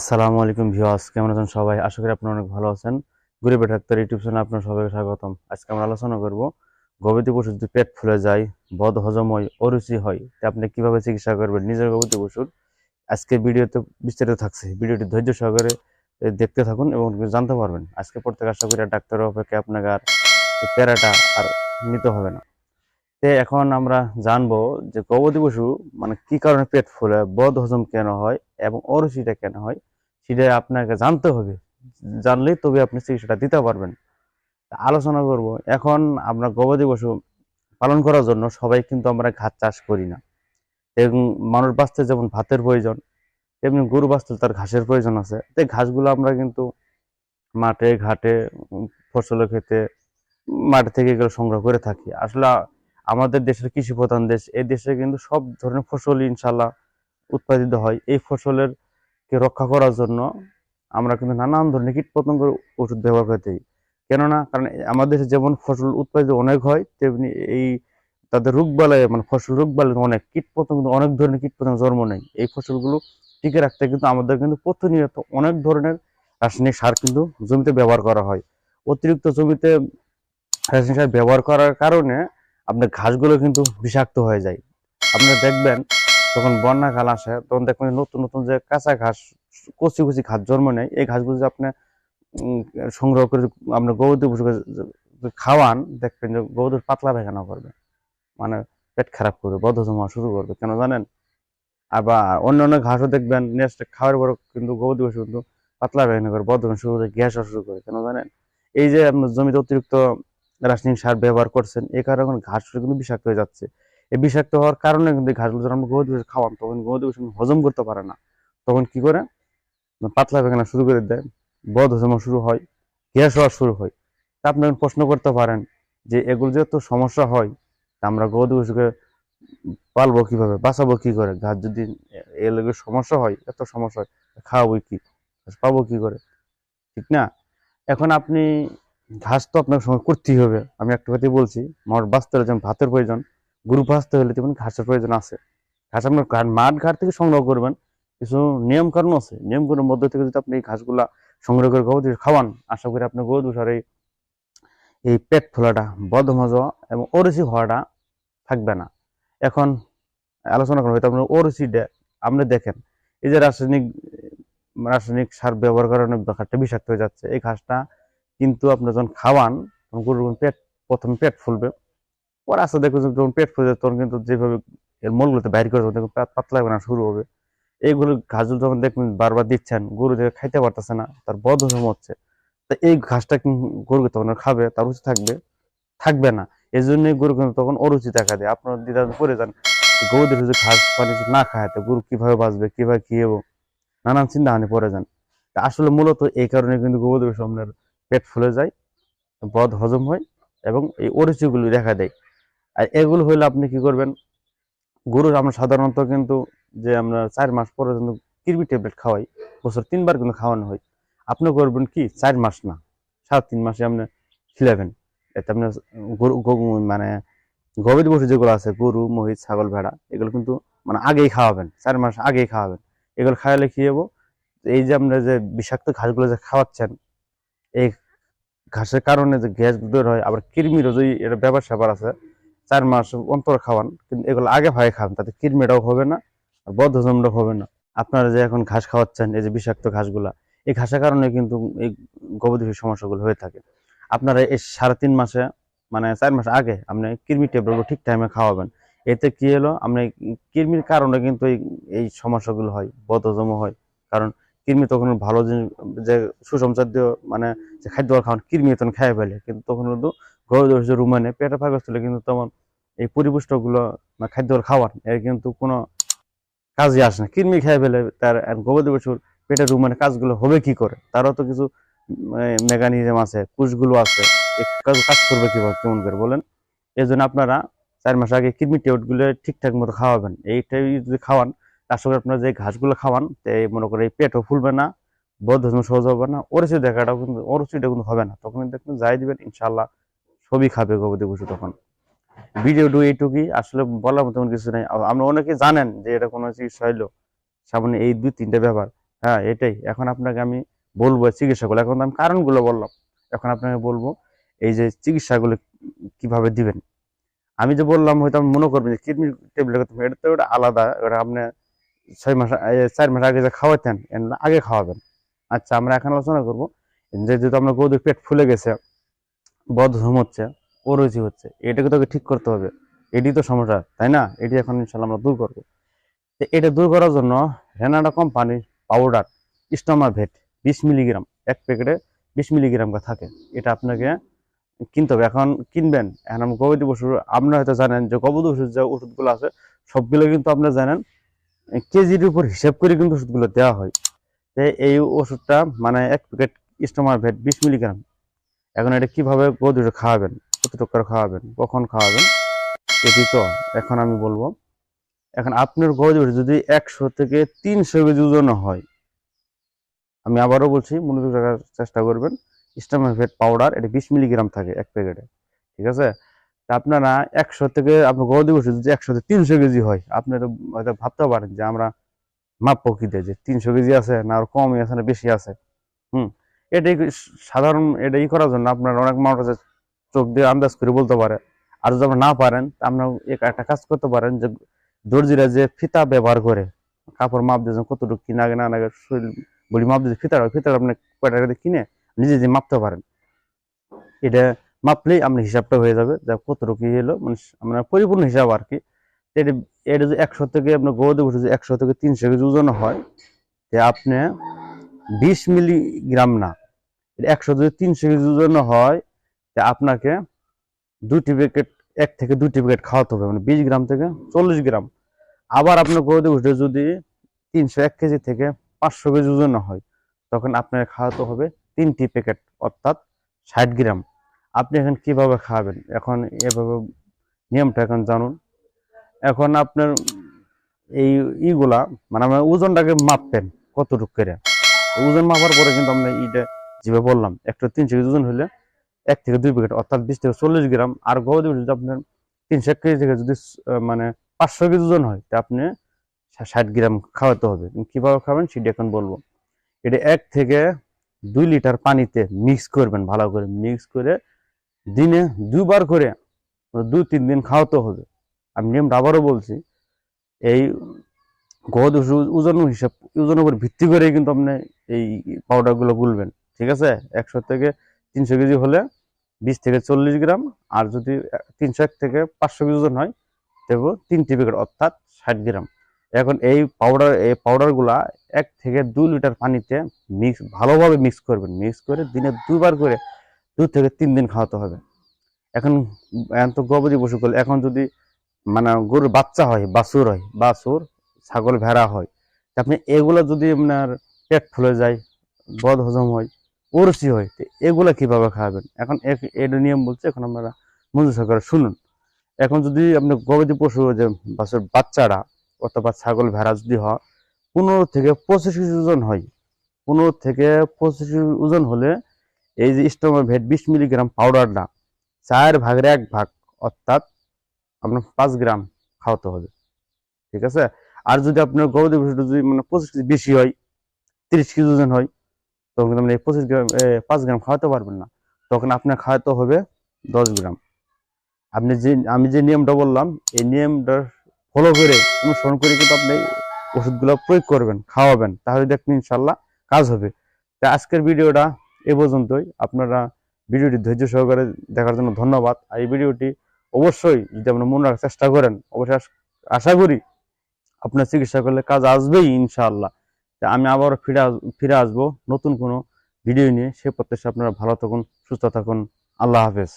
আসসালামু আলাইকুম ভিউয়ার্স, কেমন আছেন সবাই? আশা করি আপনারা অনেক ভালো আছেন। গরিবের ডাক্তার ইউটিউব চ্যানেলে আপনার সবাইকে স্বাগতম। আজকে আমরা আলোচনা করব, গবাদি পশু যদি পেট ফুলে যায় বদ হজম হয় অরুচি হয়, তা আপনি কীভাবে চিকিৎসা করবেন? নিজের গবাদি পশুর আজকে ভিডিওতে বিস্তারিত থাকছে। ভিডিওটি ধৈর্য সহকারে দেখতে থাকুন এবং জানতে পারবেন। আজকে পর থেকে আশা করি ডাক্তারের অপেক্ষা আপনাকে আর প্যারাটা আর নিতে হবে না। এখন আমরা জানব যে গবাদি পশু মানে কি কারণে পেট ফুলে, বদ হজম কেন হয় এবং অরুচিটা কেন হয়, সেটা আপনাকে জানতে হবে। জানলেই তবে আপনি চিকিৎসাটা দিতে পারবেন। আলোচনা করব, এখন আমরা গবাদি পশু পালন করার জন্য সবাই কিন্তু আমরা ঘাস চাষ করি না। এবং মানুষ বাঁচতে যেমন ভাতের প্রয়োজন, তেমনি গরু বাঁচতে তার ঘাসের প্রয়োজন আছে। তো ঘাসগুলো আমরা কিন্তু মাঠে, ঘাটে, ফসলের ক্ষেতে মাঠ থেকে এগুলো সংগ্রহ করে থাকি। আসলে আমাদের দেশের কৃষি প্রধান দেশ, এই দেশে কিন্তু সব ধরনের ফসল ইনশাল্লাহ উৎপাদিত হয়। এই ফসলের কে রক্ষা করার জন্য আমরা কিন্তু নানান ধরনের কীট পতঙ্গের ওষুধ ব্যবহার করে থাকি। কেননা, কারণ আমাদের যেমন ফসল উৎপাদিত অনেক হয়, তেমনি এই তাদের রোগবালাই মানে ফসল রোগবালাই অনেক কীট পতঙ্গ অনেক ধরনের কীট পতঙ্গ জন্ম নেয়। এই ফসলগুলো টিকে রাখতে কিন্তু আমাদের কিন্তু প্রতিনিয়ত অনেক ধরনের রাসায়নিক সার কিন্তু জমিতে ব্যবহার করা হয়। অতিরিক্ত জমিতে রাসায়নিক সার ব্যবহার করার কারণে আপনার ঘাসগুলো কিন্তু বিষাক্ত হয়ে যায়। আপনারা দেখবেন যখন বন্যাকাল আসে, তখন দেখবেন নতুন নতুন যে কাঁচা ঘাস, কচি কচি ঘাস জন্ম নেয়, এই ঘাসগুলো যদি আপনি সংগ্রহ করে আপনার গবাদি পশুকে খাওয়ান, দেখবেন যে গবাদির পাতলা পায়খানা করবে। মানে পেট খারাপ করবে, বদহজম হওয়া শুরু করবে, কেন জানেন? আবার অন্য অন্য ঘাসও দেখবেন নেক্সট খাওয়ার পর কিন্তু গবাদি পশু কিন্তু পাতলা পায়খানা করে, বদহজম শুরু করে, গ্যাস শুরু করে, কেন জানেন? এই যে আপনার জমিতে অতিরিক্ত রাসায়নিক সার ব্যবহার করছেন, এ কারণে এখন ঘাস কিন্তু বিষাক্ত হয়ে যাচ্ছে। এই বিষাক্ত হওয়ার কারণে কিন্তু ঘাসগুলো যখন আমরা পশু খাওয়ান তখন পশু হজম করতে পারে না, তখন কি করে? পাতলা পায়খানা শুরু করে দেয়, বদ হজম শুরু হয়, গ্যাস হওয়া শুরু হয়। তা আপনি প্রশ্ন করতে পারেন যে এগুলো যে এত সমস্যা হয়, তা আমরা পশুকে পালবো কীভাবে, বাঁচাবো কি করে? ঘাস যদি এ লগে সমস্যা হয়, এত সমস্যা হয় খাওয়াবো কি? পাবো কি করে? ঠিক না? এখন আপনি ঘাস তো আপনার সময় করতেই হবে। আমি একটা কথাই বলছি, মাঠ বাঁচতে হলে যেমন ভাতের প্রয়োজন, গরু বাঁচতে হলে তেমন ঘাসের প্রয়োজন আছে। ঘাস আপনার মাঠ ঘাট থেকে সংগ্রহ করবেন, কিছু নিয়ম কানুন আছে। নিয়ম কানুনের মধ্যে থেকে যদি আপনি এই ঘাসগুলা সংগ্রহ করে গবাদি খাওয়ান, আশা করি আপনার গবাদি পশুর এই পেট ফোলাটা বদহজ এবং অরুচি হওয়াটা থাকবে না। এখন আলোচনা করা হয়তো আপনার অরুচিটা আপনি দেখেন, এই যে রাসায়নিক রাসায়নিক সার ব্যবহার কারণে ঘাসটা বিষাক্ত হয়ে যাচ্ছে। এই ঘাসটা কিন্তু আপনি যখন খাওয়ান, তখন গরুর পেট, প্রথমে পেট ফুলবে। পরে আস্তে দেখবেন যখন পেট ফুলে তখন কিন্তু যেভাবে এর মলগুলোতে বাইর করে তখন দেখবেন পাতলা বানা শুরু হবে। এইগুলো ঘাসগুলো যখন দেখবেন বারবার দিচ্ছেন, গরু দেখে খাইতে পারতেছে না, তার বদ হজম হচ্ছে। তো এই ঘাসটা কিন্তু গরু তখন খাবে, তার রুচি থাকবে থাকবে না। এই জন্যই গরু কিন্তু তখন অরুচি দেখা দেয়। আপনার দিদা পড়ে যান, গরুদের যদি ঘাস পানি না খায়, তো গরু কীভাবে বাঁচবে, কীভাবে হব? নানান চিন্তা হানি পড়ে যান। আসলে মূলত এই কারণে কিন্তু গরুদের সামনের পেট ফুলে যায়, বদ হজম হয় এবং এই অরুচিগুলো দেখা দেয়। আর এগুলো হইলে আপনি কি করবেন? গরুর আমরা সাধারণত কিন্তু যে আমরা চার মাস পরে কিন্তু কিরবি ট্যাবলেট খাওয়াই, বছর তিনবার কিন্তু খাওয়ানো হয়। আপনি করবেন কি? চার মাস না সাড়ে তিন মাসে আপনি খিলাবেন। এতে আপনার গরু গরু- মানে গবাদি পশু যেগুলো আছে, গরু, মহিষ, ছাগল, ভেড়া, এগুলো কিন্তু মানে আগেই খাওয়াবেন, চার মাস আগেই খাওয়াবেন। এগুলো খাওয়ালে কি হব এই যে আমরা যে বিষাক্ত ঘাসগুলো যে খাওয়াচ্ছেন, এই ঘাসের কারণে যে গ্যাস বের হয়, আবার কৃমিরও যদি এটা ব্যাপার স্যাপার আছে, চার মাস অন্তর খাওয়ান, কিন্তু এগুলো আগে ভাগে খান, তাতে কৃমিটাও হবে না, আর বদ হজমটাও হবে না। আপনারা যে এখন ঘাস খাওয়াচ্ছেন, এই যে বিষাক্ত ঘাসগুলা, এই ঘাসের কারণে কিন্তু এই গবাদি পশুর সমস্যাগুলো হয়ে থাকে। আপনারা এই সাড়ে তিন মাসে মানে চার মাস আগে আপনি কৃমি ট্যাবলেটগুলো ঠিক টাইমে খাওয়াবেন। এতে কি হলো? আপনি কৃমির কারণে কিন্তু এই এই সমস্যাগুলো হয় বদ হজম হয়। কারণ কৃমি তখন ভালো জিনিস, যে জাতীয় মানে যে খাদ্য খাওয়ান, কৃমি তখন খেয়ে ফেলে। কিন্তু তখন কিন্তু গবাদি পশু রুমানে পেটে ফাঁকা ছিল কিন্তু তখন এই পরিপুষ্টগুলো খাদ্য খাওয়ান এর কিন্তু কোনো কাজে আসে না। কৃমি খেয়ে ফেলে তার গবাদি পশুর পেটের রুমানে কাজগুলো হবে কি করে? তারও তো কিছু মেকানিজম আছে কুশগুলো আছে কাজ করবে কীভাবে, কেমন করে বলেন? এই জন্য আপনারা চার মাস আগে কৃমি টেউটগুলো ঠিকঠাক মতো খাওয়াবেন। এইটাই যদি খাওয়ান তার সঙ্গে আপনারা যে ঘাসগুলো খাওয়ান মনে করে পেটও ফুলবে না বদ হজম সহজ হবে না অরুচি দেখাটাও কিন্তু অরুচিটা কিন্তু হবে না। তখন দেখবেন যাই দিবেন ইনশাল্লাহ সবই খাবে গবাদি পশু তখন। ভিডিওটু এইটুকুই, আসলে বলার মতো কিছু নেই। আমরা অনেকে জানেন যে এটা কোনো চিকিৎসা হইল, সামনে এই দুই তিনটা ব্যাপার। হ্যাঁ এটাই। এখন আপনাকে আমি বলব চিকিৎসাগুলো। এখন আমি কারণগুলো বললাম। এখন আপনাকে বলব, এই যে চিকিৎসাগুলো কীভাবে দিবেন। আমি যে বললাম, হয়তো আমি মনে করবেন যে কিডনি ট্যাবলেট, এটা তো ওটা আলাদা ওটা আপনি ছয় মাস চার মাস আগে যে খাওয়াতেন আগে খাওয়াবেন। আচ্ছা আমরা এখন আলোচনা করব যে যেহেতু আপনার গৌদের পেট ফুলে গেছে বদহজম হচ্ছে অরুচি হচ্ছে, এটাকে তোকে ঠিক করতে হবে। এটি তো সমস্যা, তাই না? এটি এখন ইনশাল্লাহ আমরা দূর করব। তো এটা দূর করার জন্য রেনাডা কোম্পানির পাউডার স্টমা ভেট বিশ মিলিগ্রাম, এক প্যাকেটে বিশ মিলিগ্রাম থাকে। এটা আপনাকে কিনতে হবে। এখন কিনবেন, এখন গবাদি পশুর আপনারা হয়তো জানেন যে গবাদি পশুর যে ওষুধগুলো আছে, সবগুলো কিন্তু আপনারা জানেন কেজির উপর হিসাব করে কিন্তু ওষুধগুলো দেওয়া হয়। তো এই ওষুধটা মানে এক প্যাকেট স্টোমার ভেট বিশ মিলিগ্রাম। এখন এটা কীভাবে পশু খাওয়াবেন? কতটুকু করে খাওয়াবেন? কখন খাওয়াবেন? এটি তো এখন আমি বলব। এখন আপনার পশু যদি একশো থেকে তিনশো কেজি ওজন হয়, আমি আবারও বলছি, মনোযোগ রাখার চেষ্টা করবেন। স্টামাফেট পাউডার, এটা বিশ মিলিগ্রাম থাকে এক প্যাকেটে। ঠিক আছে? আপনারা একশো থেকে, আপনার গবাদি পশু যদি একশো থেকে তিনশো কেজি হয়। আপনি তো হয়তো ভাবতে পারেন যে আমরা মাপ প্রকৃতি যে তিনশো কেজি আছে না আর কমই আছে না বেশি আছে। হুম, এটাই সাধারণ এটাই করার জন্য আপনার অনেক মানুষ আছে চোখ দিয়ে আন্দাজ করে বলতে পারে। আর যদি আপনারা না পারেন আপনার এক- একটা কাজ করতে পারেন যে দর্জিরা যে ফিতা ব্যবহার করে, কাপড় মাপ দিয়ে কতটুকু কিনা না আগে শরীর বলি মাপ দিয়ে ফিতা হয় ফিতা আপনি কয় টাকা দিয়ে কিনে নিজে যে মাপতে পারেন। এটা মাপলেই আপনার হিসাবটা হয়ে যাবে, যা কতটুকু কি এলো মানে আপনার পরিপূর্ণ হিসাব আর কি। তো এটা এটা যে একশো থেকে আপনার গৌদে বসে যে একশো থেকে তিনশো কেজি ওজন হয় যে আপনি বিশ মিলিগ্রাম না একশো থেকে তিনশো কেজি ওজন হয়, তা আপনাকে দুটি প্যাকেট, এক থেকে দুটি প্যাকেট খাওয়াতে হবে মানে বিশ গ্রাম থেকে চল্লিশ গ্রাম। আবার আপনার গরুতে উঠে যদি তিনশো এক কেজি থেকে পাঁচশো কেজি ওজন হয়, তখন আপনার খাওয়াতে হবে তিনটি প্যাকেট, অর্থাৎ ষাট গ্রাম। আপনি এখন কীভাবে খাওয়াবেন এখন এভাবে নিয়মটা এখন জানুন। এখন আপনার এই ইগুলা মানে আমার ওজনটাকে মাপবেন কতটুকু করে। ওজন মাপার পরে কিন্তু আমরা এইটা যেভাবে বললাম একশো তিনশো কেজি ওজন হলে এক থেকে দুই প্যাকেট অর্থাৎ বিশ থেকে চল্লিশ গ্রাম। আর গবাদি পশু যদি আপনার তিনশো এক কেজি থেকে যদি মানে পাঁচশো কেজি ওজন হয়, তা আপনি ষাট গ্রাম খাওয়াতে হবে। কীভাবে খাবেন সেটা এখন বলব। এটা এক থেকে দুই লিটার পানিতে মিক্স করবেন, ভালো করে মিক্স করে দিনে দুবার করে দু তিন দিন খাওয়াতে হবে। আমি নিয়মটা আবারও বলছি, এই পশু ওজন হিসাব ওজনের উপর ভিত্তি করে কিন্তু আপনি এই পাউডারগুলো গুলবেন ঠিক আছে? একশো থেকে তিনশো কেজি হলে বিশ থেকে চল্লিশ গ্রাম, আর যদি তিনশো এক থেকে পাঁচশো কেজি ওজন হয়, দেবো তিনটি প্যাকেট অর্থাৎ ষাট গ্রাম। এখন এই পাউডার এই পাউডারগুলা এক থেকে দুই লিটার পানিতে মিক্স ভালোভাবে মিক্স করবেন। মিক্স করে দিনে দুবার করে দু থেকে তিন দিন খাওয়াতে হবে। এখন এখন তো গবাদি পশু করলে এখন যদি মানে গরুর বাচ্চা হয়, বাছুর হয়, বাছুর, ছাগল, ভেড়া হয় আপনি এগুলো যদি আপনার পেট ফুলে যায় বদ হজম হয়, ওরসি হয়, তো এগুলা কীভাবে খাওয়াবেন এখন এক- এটা নিয়ম বলছে, এখন আপনারা মঞ্জুর সরকার শুনুন। এখন যদি আপনি গবাদি পশু, যে বাছুর বাচ্চারা অথবা ছাগল, ভেড়া যদি হয়, পনেরো থেকে পঁচিশ কেজি ওজন হয়। পনেরো থেকে পঁচিশ ওজন হলে এই যে স্টোমা ভেট বিশ মিলিগ্রাম পাউডারটা চার ভাগের এক ভাগ, অর্থাৎ আপনার পাঁচ গ্রাম খাওয়াতে হবে, ঠিক আছে? আর যদি আপনার গবাদি পশুটা যদি মানে পঁচিশ কেজি বেশি হয়, তিরিশ কেজি ওজন হয়, তখন কিন্তু আপনি পঁচিশ গ্রাম পাঁচ গ্রাম খাওয়াতে পারবেন না। তখন আপনার খাওয়াতে হবে দশ গ্রাম। আপনি যে, আমি যে নিয়মটা বললাম, এই নিয়মটা ফলো করে, অনুসরণ করে কিন্তু আপনি ওষুধগুলো প্রয়োগ করবেন, খাওয়াবেন, তাহলে দেখবেন ইনশাল্লাহ কাজ হবে। তা আজকের ভিডিওটা এ পর্যন্তই। আপনারা ভিডিওটি ধৈর্য সহকারে দেখার জন্য ধন্যবাদ। আর এই ভিডিওটি অবশ্যই যদি আপনার মনে রাখার চেষ্টা করেন, অবশ্যই আশা করি আপনার চিকিৎসা করলে কাজ আসবেই ইনশাআল্লাহ। আমি আবারও ফিরে ফিরে আসব নতুন কোনো ভিডিও নিয়ে। সে প্রত্যাশা আপনারা ভালো থাকুন, সুস্থ থাকুন। আল্লাহ হাফেজ।